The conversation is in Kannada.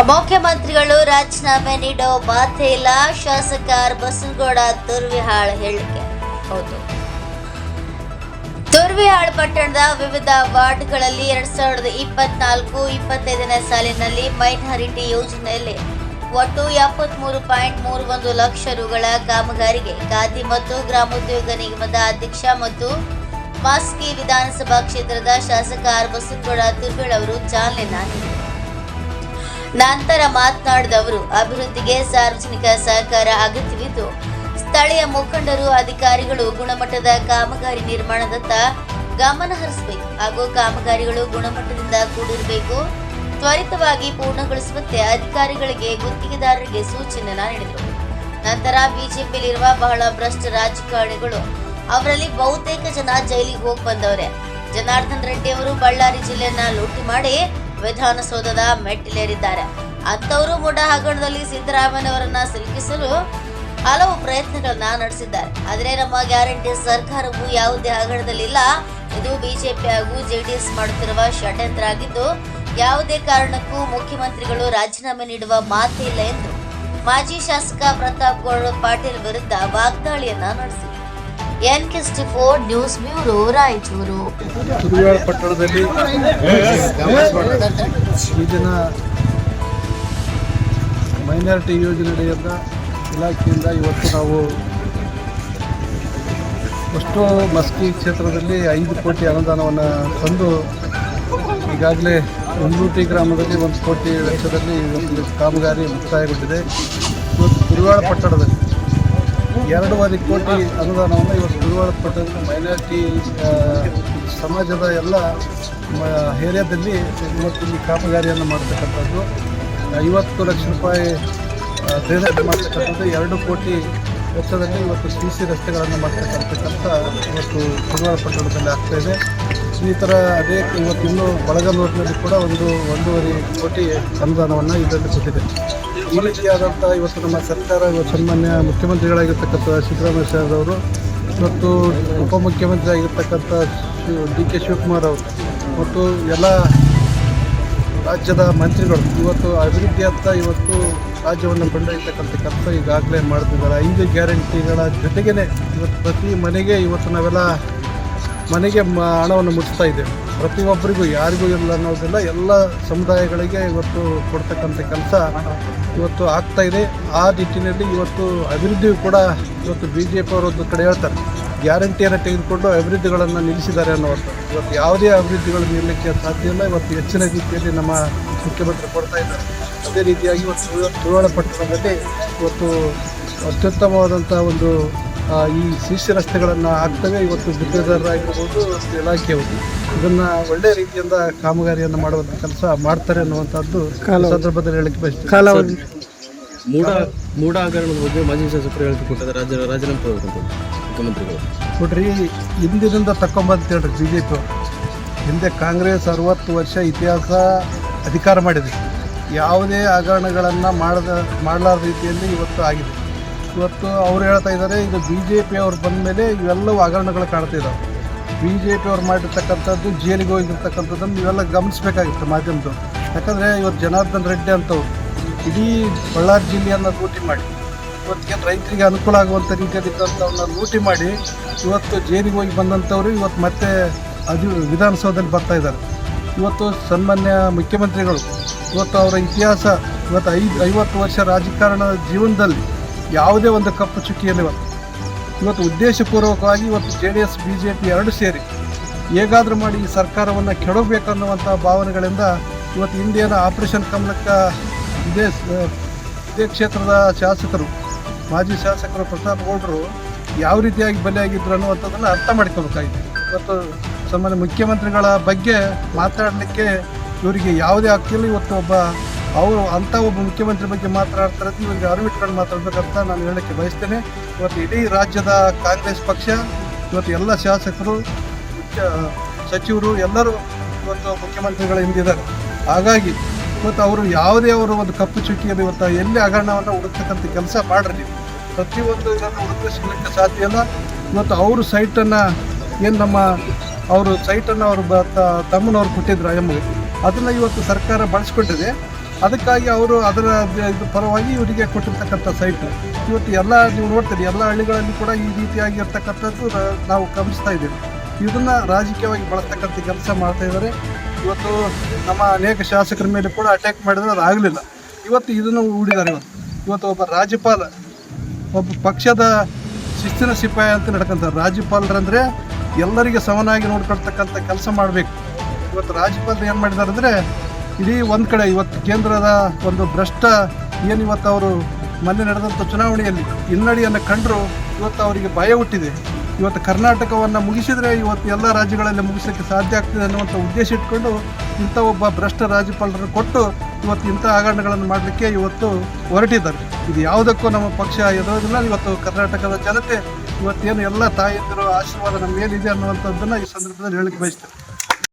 ಮುಖ್ಯಮಂತ್ರಿಗಳು ರಾಜೀನಾಮೆ ನೀಡೋ ಮಾತೇ ಇಲ್ಲ. ಶಾಸಕ ಬಸನಗೌಡ ತುರ್ವಿಹಾಳ್ ಹೇಳಿಕೆ. ಹೌದು. ತುರ್ವಿಹಾಳ್ ಪಟ್ಟಣದ ವಿವಿಧ ವಾರ್ಡ್ಗಳಲ್ಲಿ ಎರಡ್ ಸಾವಿರದ ಇಪ್ಪತ್ನಾಲ್ಕು ಇಪ್ಪತ್ತೈದನೇ ಸಾಲಿನಲ್ಲಿ ಮೈನಾರಿಟಿ ಯೋಜನೆಯಲ್ಲಿ ಒಟ್ಟು ಎಪ್ಪತ್ಮೂರು ಪಾಯಿಂಟ್ ಮೂರು ಒಂದು ಲಕ್ಷ ರುಗಳ ಕಾಮಗಾರಿಗೆ ಖಾದಿ ಮತ್ತು ಗ್ರಾಮೋದ್ಯೋಗ ನಿಗಮದ ಅಧ್ಯಕ್ಷ ಮತ್ತು ಮಾಸ್ಕಿ ವಿಧಾನಸಭಾ ಕ್ಷೇತ್ರದ ಶಾಸಕ ಆರ್ ಬಸನಗೌಡ ತುರ್ವಿಹಾಳ್ ಅವರು ಚಾಲನೆ ನೀಡಿದರು. ನಂತರ ಮಾತನಾಡಿದ ಅವರು ಅಭಿವೃದ್ಧಿಗೆ ಸಾರ್ವಜನಿಕ ಸಹಕಾರ ಅಗತ್ಯವಿದ್ದು, ಸ್ಥಳೀಯ ಮುಖಂಡರು, ಅಧಿಕಾರಿಗಳು, ಗುಣಮಟ್ಟದ ಕಾಮಗಾರಿ ನಿರ್ಮಾಣದತ್ತ ಗಮನ ಹರಿಸಬೇಕು ಹಾಗೂ ಕಾಮಗಾರಿಗಳು ಗುಣಮಟ್ಟದಿಂದ ಕೂಡಿರಬೇಕು, ತ್ವರಿತವಾಗಿ ಪೂರ್ಣಗೊಳಿಸುವಂತೆ ಅಧಿಕಾರಿಗಳಿಗೆ, ಗುತ್ತಿಗೆದಾರರಿಗೆ ಸೂಚನೆ ನೀಡಿದರು. ನಂತರ ಬಿಜೆಪಿಯಲ್ಲಿರುವ ಬಹಳ ಭ್ರಷ್ಟ ರಾಜಕಾರಣಿಗಳು, ಅವರಲ್ಲಿ ಬಹುತೇಕ ಜನ ಜೈಲಿಗೆ ಹೋಗಿ ಬಂದವರೇ. ಜನಾರ್ದನ್ ರೆಡ್ಡಿ ಅವರು ಬಳ್ಳಾರಿ ಜಿಲ್ಲೆಯನ್ನ ಲೂಟಿ ಮಾಡಿ ವಿಧಾನಸೌಧದ ಮೆಟ್ಟಿಲೇರಿದ್ದಾರೆ. ಅಂತವರು ಮುಡ ಹಗರಣದಲ್ಲಿ ಸಿದ್ದರಾಮಯ್ಯನವರನ್ನ ಸಿಲುಕಿಸಲು ಹಲವು ಪ್ರಯತ್ನಗಳನ್ನ ನಡೆಸಿದ್ದಾರೆ. ಆದರೆ ನಮ್ಮ ಗ್ಯಾರಂಟಿ ಸರ್ಕಾರವು ಯಾವುದೇ ಹಗರಣದಲ್ಲಿಲ್ಲ. ಇದು ಬಿಜೆಪಿ ಹಾಗೂ ಜೆಡಿಎಸ್ ಮಾಡುತ್ತಿರುವ ಷಡ್ಯಂತ್ರ ಆಗಿದ್ದು, ಯಾವುದೇ ಕಾರಣಕ್ಕೂ ಮುಖ್ಯಮಂತ್ರಿಗಳು ರಾಜೀನಾಮೆ ನೀಡುವ ಮಾತೇ ಇಲ್ಲ ಎಂದು ಮಾಜಿ ಶಾಸಕ ಪ್ರತಾಪ್ ಗೌಡ ಪಾಟೀಲ್ ವಿರುದ್ಧ ವಾಗ್ದಾಳಿಯನ್ನ ನಡೆಸಿದರು N four news bureau Raichur. ಪಟ್ಟಣದಲ್ಲಿ ಮೈನಾರಿಟಿ ಯೋಜನೆಯಿಂದ ಇಲಾಖೆಯಿಂದ ಇವತ್ತು ನಾವು ಅಷ್ಟು ಮಸ್ಕಿ ಕ್ಷೇತ್ರದಲ್ಲಿ ಐದು ಕೋಟಿ ಅನುದಾನವನ್ನು ತಂದು ಈಗಾಗಲೇ ಒಂದೂಟಿ ಗ್ರಾಮದಲ್ಲಿ ಒಂದು ಕೋಟಿ ವೆಚ್ಚದಲ್ಲಿ ಒಂದು ಕಾಮಗಾರಿ ಮುಕ್ತಾಯಗೊಂಡಿದೆ. ಇವತ್ತು ಗುರುವಾರ ಪಟ್ಟಣದಲ್ಲಿ ಎರಡೂವರೆ ಕೋಟಿ ಅನುದಾನವನ್ನು ಇವತ್ತು ಪಟ್ಟಣದ ಮೈನಾರಿಟಿ ಸಮಾಜದ ಎಲ್ಲ ಏರಿಯಾದಲ್ಲಿ ಇವತ್ತು ಈ ಕಾಮಗಾರಿಯನ್ನು ಮಾಡ್ತಕ್ಕಂಥದ್ದು. ಐವತ್ತು ಲಕ್ಷ ರೂಪಾಯಿ ಡ್ರೈನೇಜ್ ಮಾಡ್ತಕ್ಕಂಥದ್ದು. ಎರಡು ಕೋಟಿ ವೆಚ್ಚದಲ್ಲಿ ಇವತ್ತು ಸಿ ಸಿ ರಸ್ತೆಗಳನ್ನು ಮಾಡ್ತಕ್ಕಂಥಕ್ಕಂಥ ಇವತ್ತು ತುರುವಾಡ ಪಟ್ಟಣದಲ್ಲಿ ಆಗ್ತಾ ಇದೆ. ಈ ಥರ ಅದೇ ಇವತ್ತು ಇನ್ನೂ ಬಳಗನೂರಿನಲ್ಲಿ ಕೂಡ ಒಂದು ಒಂದೂವರೆ ಕೋಟಿ ಅನುದಾನವನ್ನು ಇದರಲ್ಲಿ ಕೊಟ್ಟಿದೆ. ಈ ಇವತ್ತು ನಮ್ಮ ಸರ್ಕಾರ ಸನ್ಮಾನ್ಯ ಮುಖ್ಯಮಂತ್ರಿಗಳಾಗಿರ್ತಕ್ಕಂಥ ಸಿದ್ದರಾಮಯ್ಯ ಸಾಹೇಬ್ರವರು ಇವತ್ತು ಉಪಮುಖ್ಯಮಂತ್ರಿ ಆಗಿರ್ತಕ್ಕಂಥ ಡಿ ಕೆ ಶಿವಕುಮಾರ್ ಅವರು ಮತ್ತು ಎಲ್ಲ ರಾಜ್ಯದ ಮಂತ್ರಿಗಳು ಇವತ್ತು ಅಭಿವೃದ್ಧಿಯತ್ತ ಇವತ್ತು ರಾಜ್ಯವನ್ನು ಕೊಂಡೊಯ್ತಕ್ಕಂಥ ಕೆಲಸ ಈಗಾಗಲೇ ಮಾಡ್ತಿದ್ದಾರೆ. ಐದು ಗ್ಯಾರಂಟಿಗಳ ಜೊತೆಗೇ ಇವತ್ತು ಪ್ರತಿ ಮನೆಗೆ ಇವತ್ತು ನಾವೆಲ್ಲ ಮನೆಗೆ ಹಣವನ್ನು ಮುಟ್ಟಿಸ್ತಾ ಇದ್ದೇವೆ. ಪ್ರತಿಯೊಬ್ಬರಿಗೂ ಯಾರಿಗೂ ಇಲ್ಲ ಅನ್ನೋದಿಲ್ಲ, ಎಲ್ಲ ಸಮುದಾಯಗಳಿಗೆ ಇವತ್ತು ಕೊಡ್ತಕ್ಕಂಥ ಕೆಲಸ ಇವತ್ತು ಆಗ್ತಾ ಇದೆ. ಆ ನಿಟ್ಟಿನಲ್ಲಿ ಇವತ್ತು ಅಭಿವೃದ್ಧಿಯು ಕೂಡ ಇವತ್ತು ಬಿ ಜೆ ಪಿ ಅವರು ಒಂದು ಕಡೆ ಹೇಳ್ತಾರೆ ಗ್ಯಾರಂಟಿಯನ್ನು ತೆಗೆದುಕೊಂಡು ಅಭಿವೃದ್ಧಿಗಳನ್ನು ನಿಲ್ಲಿಸಿದ್ದಾರೆ ಅನ್ನೋದು ಇವತ್ತು ಯಾವುದೇ ಅಭಿವೃದ್ಧಿಗಳು ನಿಲ್ಲಕ್ಕೆ ಸಾಧ್ಯ ಇಲ್ಲ, ಇವತ್ತು ಹೆಚ್ಚಿನ ರೀತಿಯಲ್ಲಿ ನಮ್ಮ ಮುಖ್ಯಮಂತ್ರಿ ಕೊಡ್ತಾ ಇದ್ದಾರೆ. ಅದೇ ರೀತಿಯಾಗಿ ಇವತ್ತು ತ್ರಿವಳ ಪಟ್ಟಣದಲ್ಲಿ ಇವತ್ತು ಅತ್ಯುತ್ತಮವಾದಂಥ ಒಂದು ಈ ಶಿಷ್ಯ ರಸ್ತೆಗಳನ್ನು ಹಾಕ್ತವೆ. ಇವತ್ತು ಗುತ್ತಿಗೆದಾರರಾಗಿರ್ಬೋದು ಇಲಾಖೆಯವರು ಇದನ್ನು ಒಳ್ಳೆ ರೀತಿಯಿಂದ ಕಾಮಗಾರಿಯನ್ನು ಮಾಡುವಂಥ ಕೆಲಸ ಮಾಡ್ತಾರೆ ಅನ್ನುವಂಥದ್ದು ಸಂದರ್ಭದಲ್ಲಿ ಹೇಳಕ್ಕೆ ಬಯಸ್ತೀನಿ. ಮೂಡ ಮೂಡ ಹಗರಣದ ಬಗ್ಗೆ ಮಾಜಿ ಶಾಸಕರು ಹೇಳಿಕೆ ಕೊಟ್ಟಿದ್ದಾರೆ. ರಾಜ್ಯ ರಾಜೀನಾಮೆ ಮುಖ್ಯಮಂತ್ರಿಗಳು. ನೋಡ್ರಿ ಹಿಂದಿನಿಂದ ತಕ್ಕೊಂಬಂತ ಹೇಳ್ರಿ ಬಿ ಜೆ ಪಿ ಹಿಂದೆ ಕಾಂಗ್ರೆಸ್ ಅರವತ್ತು ವರ್ಷ ಇತಿಹಾಸ ಅಧಿಕಾರ ಮಾಡಿದೆ ಯಾವುದೇ ಹಗರಣಗಳನ್ನು ಮಾಡದ ಮಾಡಲಾರದ ರೀತಿಯಲ್ಲಿ ಇವತ್ತು ಆಗಿದೆ. ಇವತ್ತು ಅವ್ರು ಹೇಳ್ತಾ ಇದ್ದಾರೆ ಇದು ಬಿ ಜೆ ಪಿ ಅವ್ರು ಬಂದ ಮೇಲೆ ಇವೆಲ್ಲವೂ ಹಗರಣಗಳು ಕಾಣ್ತಾ ಇದ್ದಾವೆ ಬಿ ಜೆ ಪಿ ಅವ್ರು ಮಾಡಿರ್ತಕ್ಕಂಥದ್ದು, ಜೈಲಿಗೆ ಹೋಗಿರ್ತಕ್ಕಂಥದ್ದನ್ನು ಇವೆಲ್ಲ ಗಮನಿಸಬೇಕಾಗಿತ್ತು ಮಾಧ್ಯಮದವ್ರು. ಯಾಕಂದರೆ ಇವತ್ತು ಜನಾರ್ದನ್ ರೆಡ್ಡಿ ಅಂತವ್ರು ಇಡೀ ಬಳ್ಳಾರಿ ಜಿಲ್ಲೆಯನ್ನು ಲೂಟಿ ಮಾಡಿ, ಇವತ್ತಿಗೆ ರೈತರಿಗೆ ಅನುಕೂಲ ಆಗುವಂಥ ರೀತಿಯಲ್ಲಿ ಇದ್ದಂಥವ್ರನ್ನ ಲೂಟಿ ಮಾಡಿ ಇವತ್ತು ಜೈಲಿಗೆ ಹೋಗಿ ಬಂದಂಥವ್ರು ಇವತ್ತು ಮತ್ತೆ ಅದು ವಿಧಾನಸೌಧದಲ್ಲಿ ಬರ್ತಾ ಇದ್ದಾರೆ. ಇವತ್ತು ಸನ್ಮಾನ್ಯ ಮುಖ್ಯಮಂತ್ರಿಗಳು, ಇವತ್ತು ಅವರ ಇತಿಹಾಸ, ಇವತ್ತು ಐದು, ಐವತ್ತು ವರ್ಷ ರಾಜಕಾರಣ ಜೀವನದಲ್ಲಿ ಯಾವುದೇ ಒಂದು ಕಪ್ಪು ಚುಕ್ಕಿಯಲ್ಲಿ ಇವತ್ತು ಇವತ್ತು ಉದ್ದೇಶಪೂರ್ವಕವಾಗಿ ಇವತ್ತು J D S, B J P ಎರಡು ಸೇರಿ ಹೇಗಾದರೂ ಮಾಡಿ ಈ ಸರ್ಕಾರವನ್ನು ಕೆಡಬೇಕನ್ನುವಂಥ ಭಾವನೆಗಳಿಂದ ಇವತ್ತು ಇಂಡಿಯನ್ ಆಪರೇಷನ್ ಕಮಲಕ್ಕೆ ಇದೇ ಇದೇ ಕ್ಷೇತ್ರದ ಶಾಸಕರು, ಮಾಜಿ ಶಾಸಕರು ಪ್ರತಾಪ್ ಗೌಡರು ಯಾವ ರೀತಿಯಾಗಿ ಬಲಿಯಾಗಿದ್ದರು ಅನ್ನುವಂಥದ್ದನ್ನು ಅರ್ಥ ಮಾಡ್ಕೋಬೇಕಾಗಿದೆ ಇವತ್ತು ಸಾಮಾನ್ಯ ಮುಖ್ಯಮಂತ್ರಿಗಳ ಬಗ್ಗೆ ಮಾತಾಡಲಿಕ್ಕೆ ಇವರಿಗೆ ಯಾವುದೇ ಆಗ್ತಿಲ್ಲ ಇವತ್ತು ಒಬ್ಬ ಅವರು ಅಂಥ ಒಬ್ಬ ಮುಖ್ಯಮಂತ್ರಿ ಬಗ್ಗೆ ಮಾತನಾಡ್ತಾರೆ ಇವರಿಗೆ ಅರಿವಿಟ್ಕೊಂಡು ಮಾತಾಡ್ಬೇಕಂತ ನಾನು ಹೇಳಕ್ಕೆ ಬಯಸ್ತೇನೆ. ಇವತ್ತು ಇಡೀ ರಾಜ್ಯದ ಕಾಂಗ್ರೆಸ್ ಪಕ್ಷ, ಇವತ್ತು ಎಲ್ಲ ಶಾಸಕರು ಸಚಿವರು, ಎಲ್ಲರೂ ಇವತ್ತು ಮುಖ್ಯಮಂತ್ರಿಗಳ ಹಿಂದಿದ್ದಾರೆ. ಹಾಗಾಗಿ ಇವತ್ತು ಅವರು ಯಾವುದೇ ಅವರು ಒಂದು ಕಪ್ಪು ಚುಕ್ಕಿಯಲ್ಲಿ ಇವತ್ತು ಎಲ್ಲಿ ಹಗರಣವನ್ನು ಹುಡುಕ್ತಕ್ಕಂಥ ಕೆಲಸ ಮಾಡ್ರಿ ನೀವು. ಪ್ರತಿಯೊಂದು ಇದನ್ನು ಹುಡುಕ ಸಿಗಲಿಕ್ಕೆ ಸಾಧ್ಯ ಇಲ್ಲ. ಇವತ್ತು ಅವರು ಸೈಟನ್ನು, ಏನು ನಮ್ಮ ಅವರು ಸೈಟನ್ನು ಅವರು ಬ ತಮ್ಮನವ್ರು ಕೊಟ್ಟಿದ್ರು ಎಮ್ಮಗೆ ಅದನ್ನು ಇವತ್ತು ಸರ್ಕಾರ ಬಳಸ್ಕೊಂಡಿದೆ. ಅದಕ್ಕಾಗಿ ಅವರು ಅದರ ಇದು ಪರವಾಗಿ ಇವರಿಗೆ ಕೊಟ್ಟಿರ್ತಕ್ಕಂಥ ಸೈಟ್. ಇವತ್ತು ಎಲ್ಲ ನೀವು ನೋಡ್ತೀರಿ, ಎಲ್ಲ ಹಳ್ಳಿಗಳಲ್ಲಿ ಕೂಡ ಈ ರೀತಿಯಾಗಿ ಇರ್ತಕ್ಕಂಥದ್ದು ನಾವು ಗಮನಿಸ್ತಾ ಇದ್ದೀವಿ. ಇದನ್ನು ರಾಜಕೀಯವಾಗಿ ಬಳಸ್ತಕ್ಕಂಥ ಕೆಲಸ ಮಾಡ್ತಾ ಇದ್ದಾರೆ. ಇವತ್ತು ನಮ್ಮ ಅನೇಕ ಶಾಸಕರ ಮೇಲೆ ಕೂಡ ಅಟ್ಯಾಕ್ ಮಾಡಿದ್ರೆ ಅದು ಆಗಲಿಲ್ಲ. ಇವತ್ತು ಇದನ್ನು ಹೂಡಿದ್ದಾರೆ ಇವತ್ತು ಇವತ್ತು ಒಬ್ಬ ರಾಜ್ಯಪಾಲ, ಒಬ್ಬ ಪಕ್ಷದ ಶಿಸ್ತಿನ ಸಿಪಾಯಿ ಅಂತ ನಡ್ಕೊಂತಾರೆ ರಾಜ್ಯಪಾಲರಂದರೆ ಎಲ್ಲರಿಗೆ ಸಮನಾಗಿ ನೋಡ್ಕೊಳ್ತಕ್ಕಂಥ ಕೆಲಸ ಮಾಡಬೇಕು. ಇವತ್ತು ರಾಜ್ಯಪಾಲರು ಏನು ಮಾಡಿದ್ದಾರೆ ಅಂದರೆ ಇಡೀ ಒಂದು ಕಡೆ ಇವತ್ತು ಕೇಂದ್ರದ ಒಂದು ಭ್ರಷ್ಟ ಏನು ಇವತ್ತು ಅವರು ಮೊನ್ನೆ ನಡೆದಂಥ ಚುನಾವಣೆಯಲ್ಲಿ ಹಿನ್ನಡೆಯನ್ನು ಕಂಡರು, ಇವತ್ತು ಅವರಿಗೆ ಭಯ ಹುಟ್ಟಿದೆ. ಇವತ್ತು ಕರ್ನಾಟಕವನ್ನು ಮುಗಿಸಿದರೆ ಇವತ್ತು ಎಲ್ಲ ರಾಜ್ಯಗಳಲ್ಲಿ ಮುಗಿಸೋಕ್ಕೆ ಸಾಧ್ಯ ಆಗ್ತದೆ ಅನ್ನುವಂಥ ಉದ್ದೇಶ ಇಟ್ಕೊಂಡು ಇಂಥ ಒಬ್ಬ ಭ್ರಷ್ಟ ರಾಜ್ಯಪಾಲರನ್ನು ಕೊಟ್ಟು ಇವತ್ತು ಇಂಥ ಹಗರಣಗಳನ್ನು ಮಾಡಲಿಕ್ಕೆ ಇವತ್ತು ಹೊರಟಿದ್ದಾರೆ. ಇದು ಯಾವುದಕ್ಕೂ ನಮ್ಮ ಪಕ್ಷ ಎದುರೋದಿಲ್ಲ. ಇವತ್ತು ಕರ್ನಾಟಕದ ಜನತೆ ಇವತ್ತೇನು ಎಲ್ಲ ತಾಯಂದಿರು ಆಶೀರ್ವಾದ ನಮ್ಮ ಮೇಲಿದೆ ಅನ್ನುವಂಥದ್ದನ್ನು ಈ ಸಂದರ್ಭದಲ್ಲಿ ಹೇಳಕ್ಕೆ ಬಯಸ್ತೇನೆ.